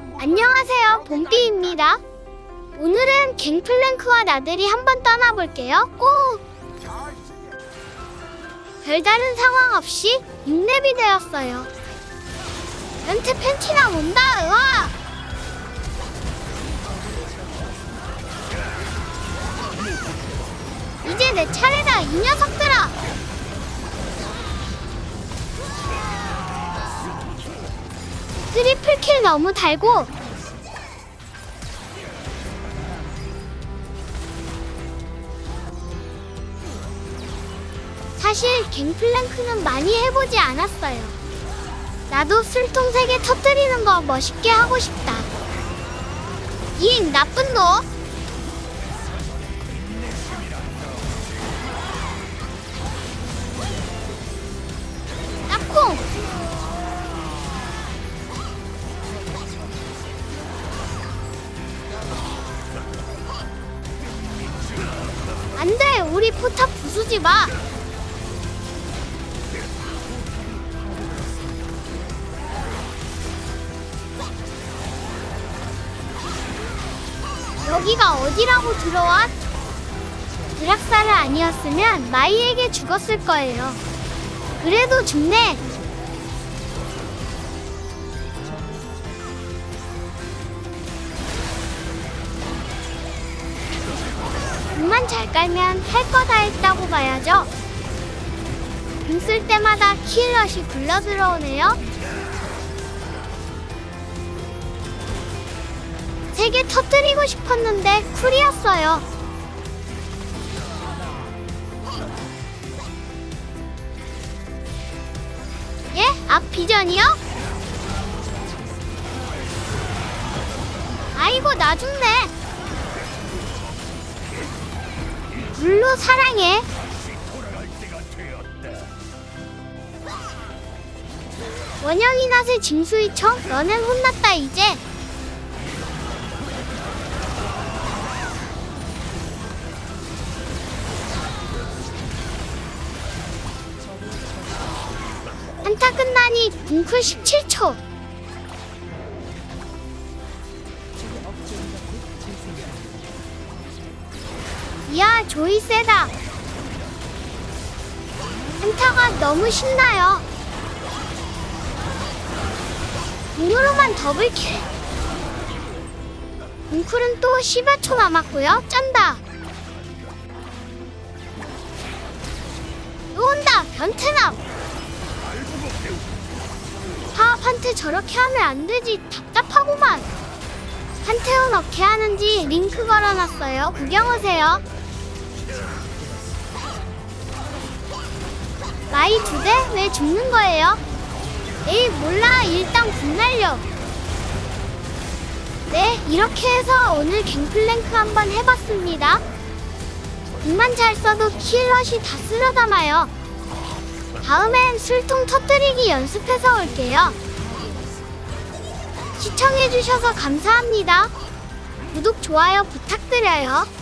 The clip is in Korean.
안녕하세요, 봄비입니다. 오늘은 갱플랭크와 나들이 한번 떠나볼게요. 오! 별다른 상황 없이 6렙이 되었어요. 연태 팬티나 온다, 으아! 이제 내 차례다, 이 녀석들아! 트리플킬 너무 달고 사실 갱플랭크는 많이 해보지 않았어요. 나도 술통 세개 터뜨리는 거 멋있게 하고 싶다. 이 나쁜 놈! 우리 포탑 부수지 마! 여기가 어디라고 들어와? 드락사를 아니었으면 마이에게 죽었을 거예요. 그래도 죽네. 궁만 잘 깔면 할 거 다 했다고 봐야죠. 궁쓸 때마다 킬럿이 굴러 들어오네요. 세개 터뜨리고 싶었는데 쿨이었어요. 예? 앞 비전이요? 아이고 나 죽네. 물로 사랑해. 원영이 낫의 징수이청 너는 혼났다 이제. 한타 끝나니 뭉클 17초. 이야, 조이 세다. 한타가 너무 신나요. 눈으로만 더블킬. 뭉클은 또 10여 초 남았고요. 짠다. 또 온다. 변태남. 파업한테 저렇게 하면 안 되지. 답답하구만. 한태원 어떻게 하는지 링크 걸어놨어요. 구경 오세요. 마이 두 대? 왜 죽는 거예요? 에이 몰라. 일단 분날려. 네 이렇게 해서 오늘 갱플랭크 한번 해봤습니다. 궁만 잘 써도 킬럿이 다 쓸어 담아요. 다음엔 술통 터뜨리기 연습해서 올게요. 시청해주셔서 감사합니다. 구독 좋아요 부탁드려요